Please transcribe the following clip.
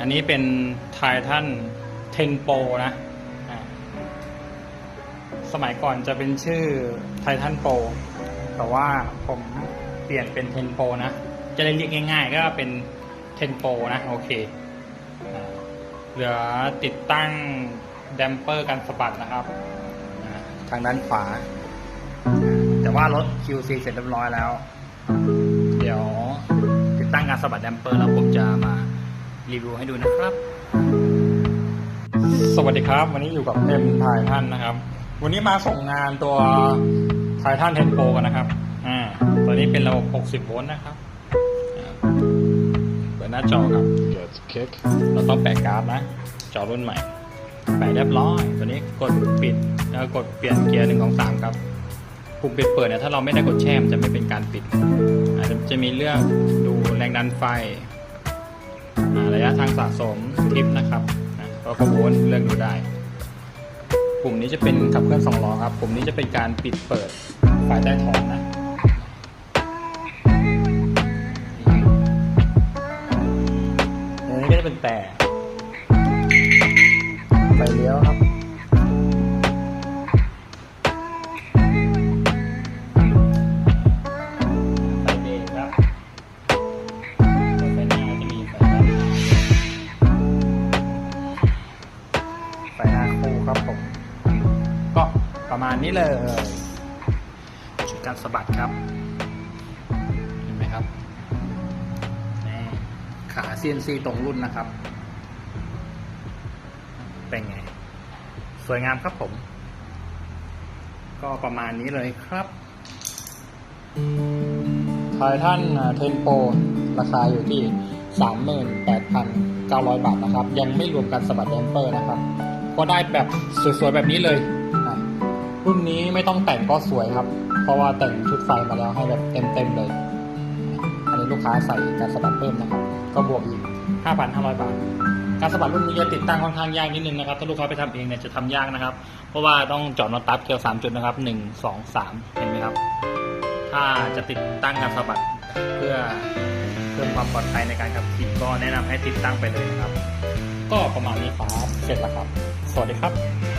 อันนี้เป็นไททันเทนโปนะสมัยก่อนจะเป็นชื่อไททันโปแต่ว่าผมเปลี่ยนเป็นเทนโปนะ จะได้เรียกง่ายๆ ก็เป็นเทนโปนะ โอเค เหลือติดตั้งแดมเปอร์กันสะบัดนะครับ ทางด้านขวา แต่ว่ารถ QC เสร็จเรียบร้อยแล้ว เดี๋ยวติดตั้งการสะบัดแดมเปอร์แล้วผมจะมา รีวิวให้ดูนะครับ สวัสดีครับ วันนี้อยู่กับเอ็มไททันนะครับ วันนี้มาส่งงานตัวไททันเทนโปกันนะครับ อ่าตัวนี้เป็นระบบ 60 โวลต์นะครับอ่าเปิดหน้าจอครับ Get kick. เราต้องแปะการ์ดนะ จอรุ่นใหม่ แปะเรียบร้อยตัวนี้กดปิดแล้วกดเปลี่ยนเกียร์หนึ่งของสามครับปุ่มปิดเปิดเนี่ยถ้าเราไม่ได้กดแช่มนจะไม่เป็นการปิดอาจจะจะมีเรื่องดูแรงดันไฟอ่า ระยะทางสะสมทิปนะครับก็กระโวนเลือกดูได้ ปุ่มนี้จะเป็นขับเคลื่อนสองล้อครับ ปุ่มนี้จะเป็นการปิดเปิดสายใต้ท้องนะอันนี้ก็จะเป็นแต่ ครับผม ก็ประมาณนี้เลยชุดการสะบัดครับ เห็นไหมครับนี่ขา CNC ตรงรุ่นนะครับ เป็นไง สวยงามครับผม ก็ประมาณนี้เลยครับไททันเทนโปราคาอยู่ที่ 38,900 บาทนะครับ ยังไม่รวมการสะบัดแดมเปอร์นะครับ ก็ได้แบบสวยๆแบบนี้เลยรุ่นนี้ไม่ต้องแต่งก็สวยครับ เพราะว่าแต่งชุดไฟมาแล้วให้แบบเต็มๆเลย อันนี้ลูกค้าใส่การสะบัดเพิ่มนะครับ ก็บวกอีก 5,500 บาท การสะบัดรุ่นนี้จะติดตั้งค่อนข้างยากนิดนึงนะครับ ถ้าลูกค้าไปทำเองเนี่ยจะทำยากนะครับ เพราะว่าต้องเจาะน็อตตับเกลียว3จุดนะครับ 1 2 3 เห็นไหมครับ ถ้าจะติดตั้งการสะบัดเพื่อเพิ่มความปลอดภัยในการขับขี่ก็แนะนำให้ติดตั้งไปเลยนะครับ ก็ประมาณนี้ครับ เสร็จแล้วครับ สวัสดีครับ